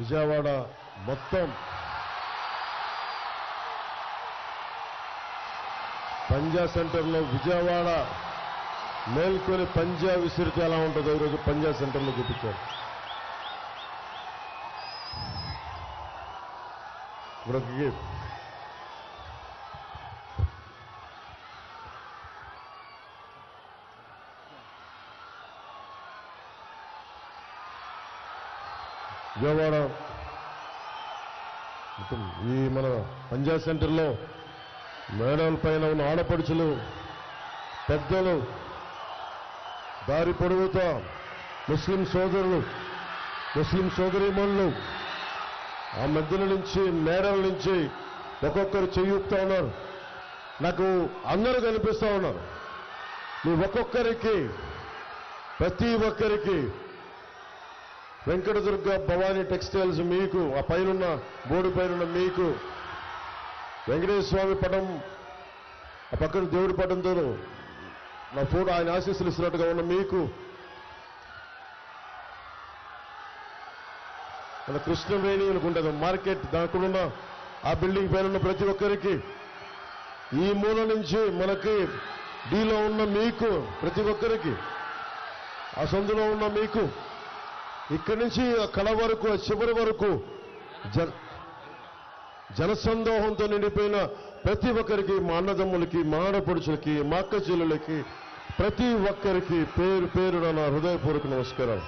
విజయవాడ మొత్తం పంజా సెంటర్లో విజయవాడ మేల్కొని పంజా విసిరితే ఎలా ఉంటుందో ఈరోజు పంజా సెంటర్లో చూపించారు. ఇప్పుడు విజయవాడ. ఈ మన పంజాబ్ సెంటర్లో మేడల పైన ఉన్న ఆడపడుచులు పెద్దలు దారి పొడుగుతా ముస్లిం సోదరులు ముస్లిం సోదరీమణులు ఆ మధ్యల నుంచి మేడల నుంచి ఒక్కొక్కరు చెయ్యుపుతా ఉన్నారు. నాకు అందరూ కనిపిస్తా ఉన్నారు. మీ ఒక్కొక్కరికి ప్రతి ఒక్కరికి వెంకటదుర్గ భవానీ టెక్స్టైల్స్ మీకు ఆ పైనున్న బోర్డు పైన మీకు. వెంకటేశ్వర స్వామి పటం ఆ పక్కన దేవుడి పటంతో నా ఫోటో ఆయన ఆశీస్సులు ఇస్తున్నట్టుగా ఉన్న మీకు. మన కృష్ణవేణి అనుకుంటుంది మార్కెట్ దానికున్న ఆ బిల్డింగ్ పైన ఉన్న ప్రతి ఒక్కరికి. ఈ మూల నుంచి మనకి డీలో ఉన్న మీకు ప్రతి ఒక్కరికి. ఆ సందులో ఉన్న మీకు. ఇక్కడి నుంచి కళ వరకు చివరి వరకు జన జనసందోహంతో నిండిపోయిన ప్రతి ఒక్కరికి మా అన్నదమ్ములకి మా ఆడపడుచులకి మా అక్క చెల్లెలకి ప్రతి ఒక్కరికి పేరు పేరున నా హృదయపూర్వక నమస్కారం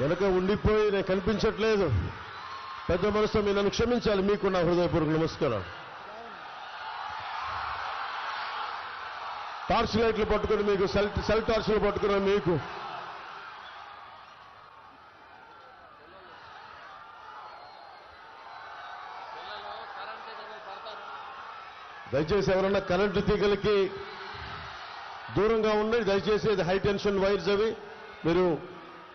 వెనక ఉండిపోయి నేను కనిపించట్లేదు. పెద్ద మనసు మీరు నన్ను క్షమించాలి. మీకు నా హృదయపూర్వక నమస్కారం టార్చ్ లైట్లు పట్టుకుని మీకు సెల్ సెల్ టార్చ్లు పట్టుకున్న మీకు. దయచేసి ఎవరన్నా కరెంటు తీగలకి దూరంగా ఉండండి. దయచేసి ఇది హై టెన్షన్ వైర్స్ అవి. మీరు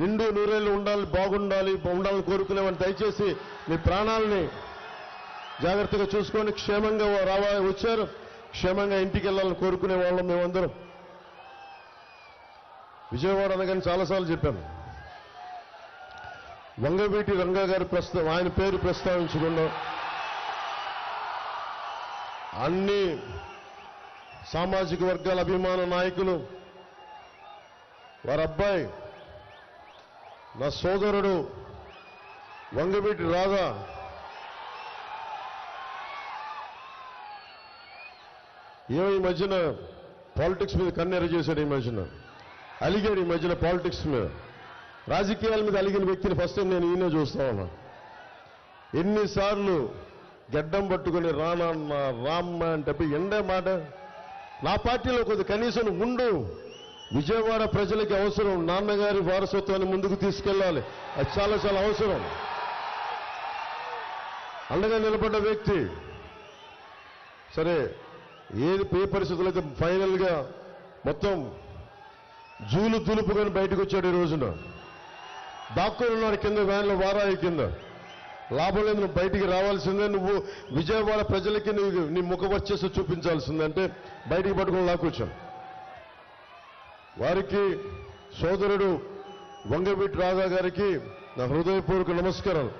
నిండు నూరేళ్ళు ఉండాలి బాగుండాలి ఉండాలని కోరుకునేవాడిని. దయచేసి మీ ప్రాణాలని జాగ్రత్తగా చూసుకొని క్షేమంగా రావా వచ్చారు. క్షేమంగా ఇంటికి వెళ్ళాలని కోరుకునే వాళ్ళం మేమందరం. విజయవాడ అనగానే చాలాసార్లు చెప్పాను. వంగవీటి రంగా గారి ప్రస్తా ఆయన పేరు ప్రస్తావించకుండా అన్ని సామాజిక వర్గాల అభిమాన నాయకులు వారి అబ్బాయి నా సోదరుడు వంగవీటి రాధా. ఏమో ఈ మధ్యన పాలిటిక్స్ మీద కన్నెర చేశాడు ఈ మధ్యన. అలిగాడు ఈ మధ్యన పాలిటిక్స్ మీద. రాజకీయాల మీద అలిగిన వ్యక్తిని ఫస్ట్ టైం నేను ఈయన చూస్తా ఉన్నా. ఎన్నిసార్లు గడ్డం పట్టుకుని రానన్న రామ్మ అంటే ఎండే మాట? నా పార్టీలో కొద్ది కనీసం ఉండు. విజయవాడ ప్రజలకి అవసరం. నాన్నగారి వారసత్వాన్ని ముందుకు తీసుకెళ్ళాలి. అది చాలా చాలా అవసరం. అండగా నిలబడ్డ వ్యక్తి. సరే ఏది ఏ పరిస్థితులు అయితే ఫైనల్గా మొత్తం జూలు తులుపుకొని బయటకు వచ్చాడు ఈ రోజున. దాక్కుని ఉన్నాడు కింద వ్యాన్లో వారాయి కింద. లాభం లేదు నువ్వు బయటికి రావాల్సిందే. నువ్వు విజయవాడ ప్రజలకి నువ్వు నీ ముఖ వచ్చేసి చూపించాల్సిందే. అంటే బయటికి పట్టుకుని లాక్కొచ్చాను వారికి సోదరుడు వంగవీటి రాధా గారికి నా హృదయపూర్వక నమస్కారాలు.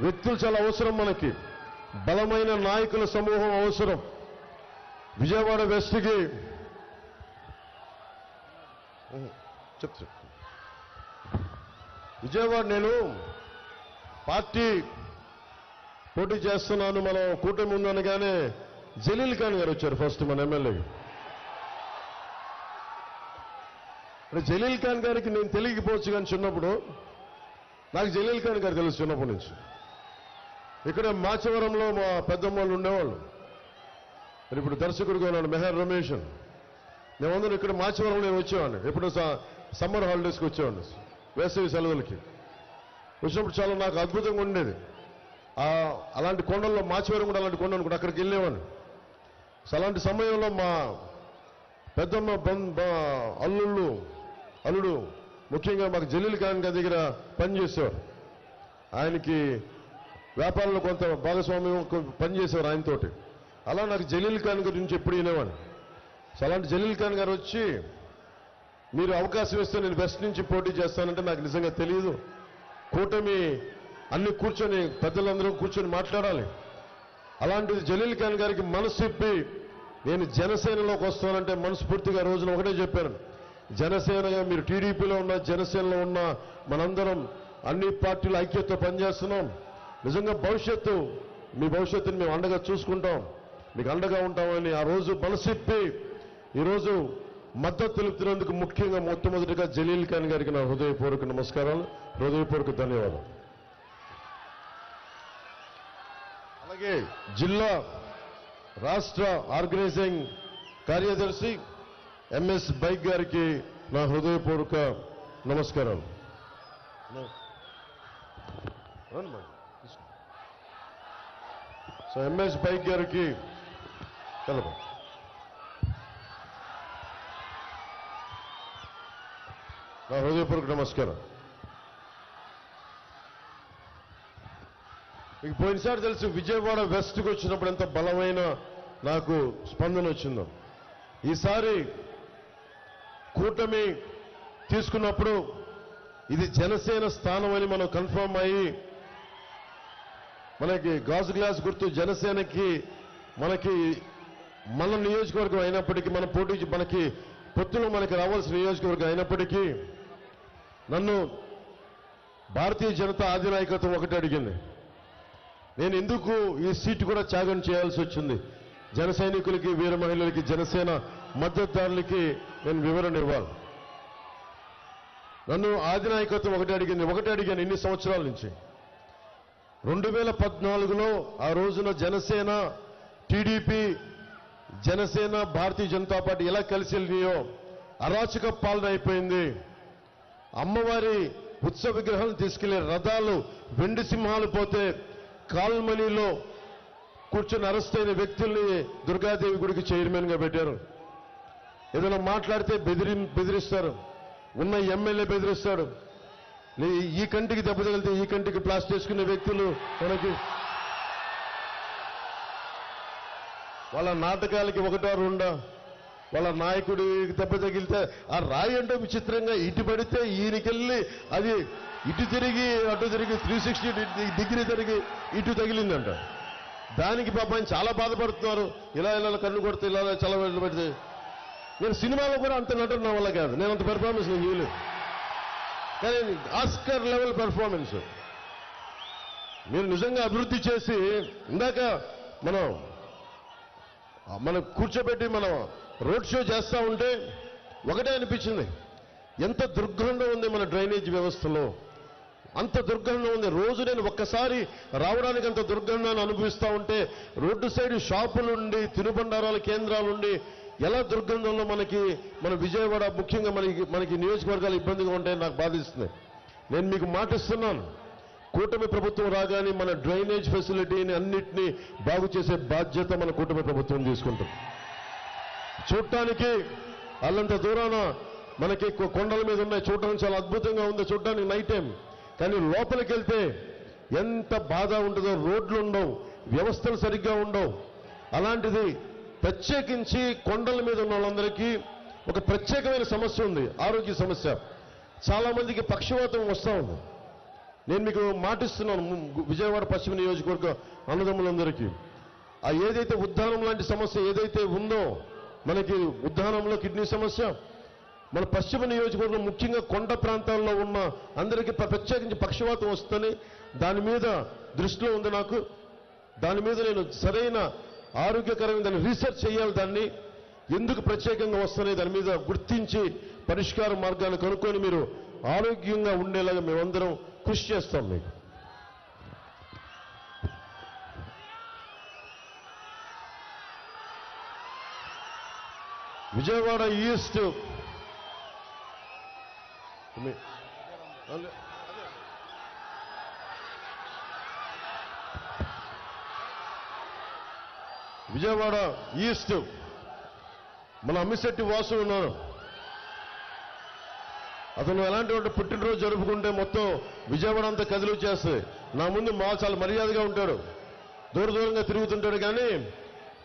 వ్యక్తులు చాలా అవసరం మనకి. బలమైన నాయకుల సమూహం అవసరం. విజయవాడ వెస్ట్కి చెప్తా విజయవాడ నేను పార్టీ పోటీ చేస్తున్నాను. మనం కూటమి ఉందనగానే జలీల్ ఖాన్ గారు వచ్చారు ఫస్ట్ మన ఎమ్మెల్యే. అంటే జలీల్ ఖాన్ గారికి నేను తెలియకపోవచ్చు కానీ చిన్నప్పుడు నాకు జలీల్ ఖాన్ గారు తెలుసు చిన్నప్పటి నుంచి. ఇక్కడ మాచవరంలో మా పెద్దమ్మ వాళ్ళు ఉండేవాళ్ళు. మరి ఇప్పుడు దర్శకుడిగా ఉన్నాడు మెహర్ రమేష్ మేమందరం ఇక్కడ మాచవరంలో నేను వచ్చేవాడిని. ఎప్పుడు స- సమ్మర్ హాలిడేస్కి వచ్చేవాడిని. వేసవి సెలవులకి. వచ్చినప్పుడు చాలా నాకు అద్భుతంగా ఉండేది. అలాంటి కొండల్లో మాచవరం కూడా అలాంటి కొండ కూడా అక్కడికి వెళ్ళేవాడిని. సో అలాంటి సమయంలో మా పెద్దమ్మ బం అల్లుళ్ళు అల్లుడు ముఖ్యంగా మాకు జలీల్ ఖాన్ గారి దగ్గర పనిచేసేవారు ఆయనకి వ్యాపారంలో కొంత భాగస్వామ్యం పనిచేసేవారు ఆయనతోటి. అలా నాకు జలీల్ ఖాన్ గురించి ఎప్పుడు వినేవాడిని. సో అలాంటి జలీల్ ఖాన్ గారు వచ్చి మీరు అవకాశం ఇస్తే నేను వెస్ట్ నుంచి పోటీ చేస్తానంటే నాకు నిజంగా తెలియదు కూటమి అన్ని కూర్చొని పెద్దలందరూ కూర్చొని మాట్లాడాలి. అలాంటిది జలీల్ ఖాన్ గారికి మనసు ఇప్పి నేను జనసేనలోకి వస్తానంటే మనస్ఫూర్తిగా రోజున ఒకటే చెప్పాను. జనసేనగా మీరు టీడీపీలో ఉన్న జనసేనలో ఉన్న మనందరం అన్ని పార్టీల ఐక్యతతో పనిచేస్తున్నాం. నిజంగా భవిష్యత్తు మీ భవిష్యత్తుని మేము అండగా చూసుకుంటాం. మీకు అండగా ఉంటామని ఆ రోజు మనసిప్పి ఈరోజు మద్దతు తెలుపుతున్నందుకు ముఖ్యంగా మొట్టమొదటిగా జలీల్ ఖాన్ గారికి నా హృదయపూర్వక నమస్కారాలు హృదయపూర్వక ధన్యవాదాలు. అలాగే జిల్లా రాష్ట్ర ఆర్గనైజింగ్ కార్యదర్శి ఎంఎస్ బైక్ గారికి నా హృదయపూర్వక నమస్కారాలు. సో ఎంఎస్ బైక్ గారికి కలప నా హృదయపూర్వక నమస్కారం. మీకు పోయినసారి తెలుసు విజయవాడ వెస్ట్కి వచ్చినప్పుడు ఎంత బలమైన నాకు స్పందన వచ్చిందో. ఈసారి కూటమి తీసుకున్నప్పుడు ఇది జనసేన స్థానం అని మనం కన్ఫర్మ్ అయ్యి మనకి గాజు గ్లాస్ గుర్తు జనసేనకి మనకి మన నియోజకవర్గం అయినప్పటికీ మన పోటీ మనకి పొత్తులు మనకి రావాల్సిన నియోజకవర్గం అయినప్పటికీ నన్ను భారతీయ జనతా అధినాయకత్వం ఒకటి అడిగింది. నేను ఎందుకు ఈ సీటు కూడా త్యాగం చేయాల్సి వచ్చింది? జన సైనికులకి వీర మహిళలకి జనసేన మద్దతుదారులకి నేను వివరణ ఇవ్వాలి నన్ను ఆదినాయకత్వం ఒకటి అడిగింది. ఒకటి అడిగాను ఇన్ని సంవత్సరాల నుంచి. రెండు వేల పద్నాలుగులో ఆ రోజున జనసేన టీడీపీ జనసేన భారతీయ జనతా పార్టీ ఎలా కలిసి వెళ్ళినాయో అరాచక పాలన అయిపోయింది. అమ్మవారి ఉత్సవ విగ్రహాలను తీసుకెళ్ళే రథాలు వెండి సింహాలు పోతే కాల్మనీలో కూర్చొని అరెస్ట్ అయిన వ్యక్తుల్ని దుర్గాదేవి గుడికి చైర్మన్గా పెట్టారు. ఏదైనా మాట్లాడితే బెదిరి బెదిరిస్తారు. ఉన్న ఎమ్మెల్యే బెదిరిస్తాడు ఈ కంటికి దెబ్బ తగిలితే ఈ కంటికి ప్లాస్ట్ చేసుకునే వ్యక్తులు మనకి వాళ్ళ నాటకాలకి ఒకటో రెండో? వాళ్ళ నాయకుడికి దెబ్బ తగిలితే ఆ రాయి అంటే విచిత్రంగా ఇటు పడితే ఈయనకెళ్ళి అది ఇటు తిరిగి అటు తిరిగి త్రీ సిక్స్టీ డిగ్రీ తిరిగి ఇటు తగిలిందంట. దానికి పాపం చాలా బాధపడుతున్నారు. ఇలా ఇలా కన్ను కొడితే ఇలా ఇలా పెడితే నేను సినిమాలో కూడా అంత నటన నా వల్ల కాదు. నేను అంత పెర్ఫార్మెన్స్ నేను ఇవ్వలేదు కానీ ఆస్కర్ లెవెల్ పెర్ఫార్మెన్స్ మీరు నిజంగా అభివృద్ధి చేసి ఇందాక మనం మనం కూర్చోబెట్టి మనం రోడ్ షో చేస్తూ ఉంటే ఒకటే అనిపించింది. ఎంత దుర్గంధం ఉంది మన డ్రైనేజ్ వ్యవస్థలో. అంత దుర్గంధం ఉంది. రోజు నేను ఒక్కసారి రావడానికి అంత దుర్గంధాన్ని అనుభవిస్తూ ఉంటే రోడ్డు సైడ్ షాపులుండి తినుబండారాల కేంద్రాలుండి ఎలా దుర్గంధంలో మనకి మన విజయవాడ ముఖ్యంగా మనకి మనకి నియోజకవర్గాలు ఇబ్బందిగా ఉంటాయని నాకు బాధిస్తుంది. నేను మీకు మాటిస్తున్నాను. కూటమి ప్రభుత్వం రాగానే మన డ్రైనేజ్ ఫెసిలిటీని అన్నిటినీ బాగు చేసే బాధ్యత మన కూటమి ప్రభుత్వం తీసుకుంటుంది. చూడటానికి అల్లంత దూరాన మనకి కొండల మీద ఉన్నాయి. చూడటానికి చాలా అద్భుతంగా ఉంది చూడటానికి నైట్ టైం కానీ లోపలికి వెళ్తే ఎంత బాధ ఉంటుందో రోడ్లు ఉండవు వ్యవస్థలు సరిగ్గా ఉండవు. అలాంటిది ప్రత్యేకించి కొండల మీద ఉన్న వాళ్ళందరికీ ఒక ప్రత్యేకమైన సమస్య ఉంది ఆరోగ్య సమస్య. చాలా మందికి పక్షవాతం వస్తూ ఉంది. నేను మీకు మాటిస్తున్నాను విజయవాడ పశ్చిమ నియోజకవర్గ అన్నదమ్ములందరికీ. ఆ ఏదైతే ఉద్దానం లాంటి సమస్య ఏదైతే ఉందో మనకి ఉద్దానంలో కిడ్నీ సమస్య మన పశ్చిమ నియోజకవర్గం ముఖ్యంగా కొండ ప్రాంతాల్లో ఉన్న అందరికీ ప్రత్యేకించి పక్షవాతం వస్తుంది దాని మీద దృష్టిలో ఉంది నాకు. దాని మీద నేను సరైన ఆరోగ్యకరమైన దాన్ని రీసెర్చ్ చేయాలి దాన్ని. ఎందుకు ప్రత్యేకంగా వస్తున్నాయి దాని మీద గుర్తించి పరిష్కార మార్గాన్ని కనుక్కొని మీరు ఆరోగ్యంగా ఉండేలాగా మేమందరం కృషి చేస్తాం మీకు. విజయవాడ ఈస్ట్ మీ- అదే- అదే. విజయవాడ ఈస్ట్. మన అమ్మిశెట్టి వాసు ఉన్నారు. అతను ఎలాంటి వాటి పుట్టినరోజు జరుపుకుంటే మొత్తం విజయవాడ అంతా కదిలి వచ్చేస్తుంది. నా ముందు మా చాలా మర్యాదగా ఉంటాడు. దూర దూరంగా తిరుగుతుంటాడు కానీ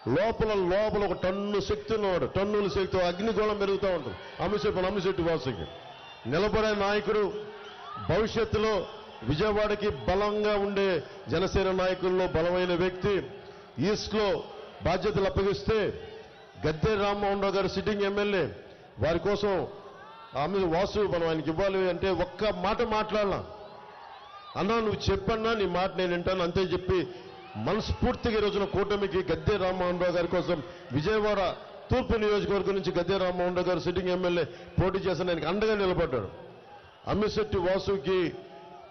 లోపల లోపల ఒక టన్ను శక్తి ఉన్నవాడు. టన్నుల శక్తి అగ్నిగోళం పెరుగుతూ ఉంటుంది. అమ్మిశెట్టి అమ్మిశెట్టి వాసుకి. నిలబడే నాయకుడు భవిష్యత్తులో విజయవాడకి బలంగా ఉండే జనసేన నాయకుల్లో బలమైన వ్యక్తి. ఈస్ట్లో బాధ్యతలు అప్పగిస్తే గద్దె రామ్మోహన్ రావు గారు సిట్టింగ్ ఎమ్మెల్యే. వారి కోసం ఆమె వాసు మనం ఆయనకి ఇవ్వాలి అంటే ఒక్క మాట మాట్లాడలా. అన్నా నువ్వు చెప్పన్నా నీ మాట నేను వింటాను అంతే చెప్పి మనస్ఫూర్తిగా రోజున కూటమికి గద్దె రామ్మోహన్ రావు గారి కోసం విజయవాడ తూర్పు నియోజకవర్గం నుంచి గద్దె రామ్మోహన్ రావు గారు సిట్టింగ్ ఎమ్మెల్యే పోటీ చేసిన ఆయనకి అండగా నిలబడ్డాడు. అమ్మిశెట్టి వాసుకి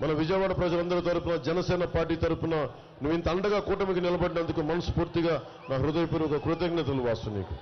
మన విజయవాడ ప్రజలందరి తరపున జనసేన పార్టీ తరపున నువ్వు ఇంత అండగా కూటమికి నిలబడినందుకు మనస్ఫూర్తిగా నా హృదయపూర్వక కృతజ్ఞతలు వాస్తు నీకు.